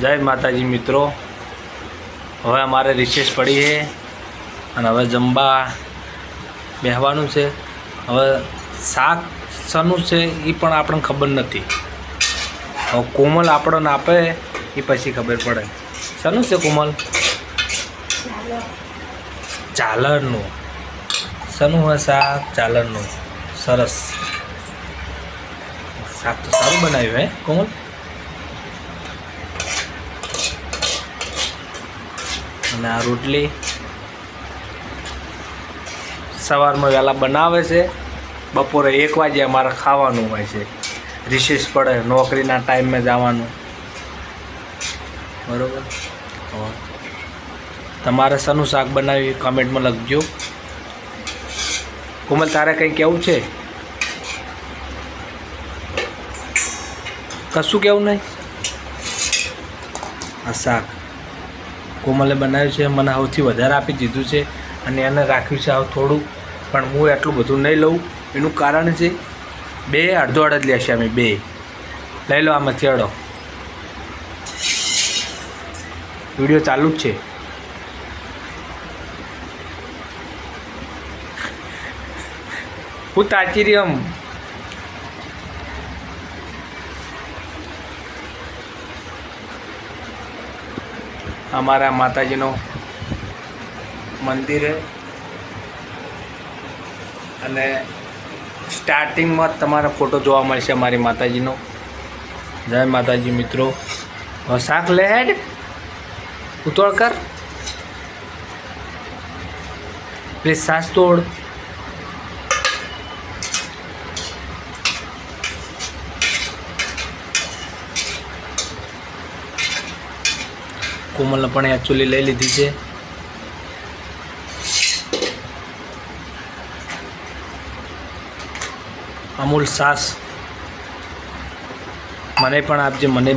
જય માતાજી મિત્રો. હવે અમારે રિસેસ પડી છે અને હવે જમવા બેહવાનું છે. હવે શાક શાનું છે એ પણ આપણને ખબર નથી. હવે કોમલ આપણને આપે એ પછી ખબર પડે. શાનું છે કોમલ? ચાલરનું શાનું હોય શાક ચાલરનું સરસ. શાક તો સારું બનાવ્યું હે, કોમલ? અને આ રોટલી સવારમાં વહેલા બનાવે છે. બપોરે એક વાગે અમારે ખાવાનું હોય છે. રિસેસ પડે, નોકરીના ટાઈમે જવાનું. બરાબર. તમારે સનું શાક બનાવ્યું કમેન્ટમાં લખજો. કોમલ, તારે કંઈ કેવું છે? કશું કેવું નહીં? આ શાક. કોમલે બનાવ્યું છે, મને સૌથી વધારે આપી દીધું છે અને એને રાખ્યું છે હવે થોડું. પણ હું એટલું બધું નહીં લઉં. એનું કારણ છે, બે અડધો અડધ લેશે અમે, બે. લઈ લો આમાંથી અડો. વીડિયો ચાલુ જ છે. હું તાચી રહી અમારા માતાજીનો મંદિર અને સ્ટાર્ટિંગમાં તમારો ફોટો જોવા મળશે અમારી માતાજીનો. જય માતાજી મિત્રો. શાક લે હેડ. કર. પ્લીઝ, સાસ તોડ. કોમલને પણ એકચ્યુઅલી લઈ લીધી છે. અમૂલ સાસ. મને પણ આપજે મને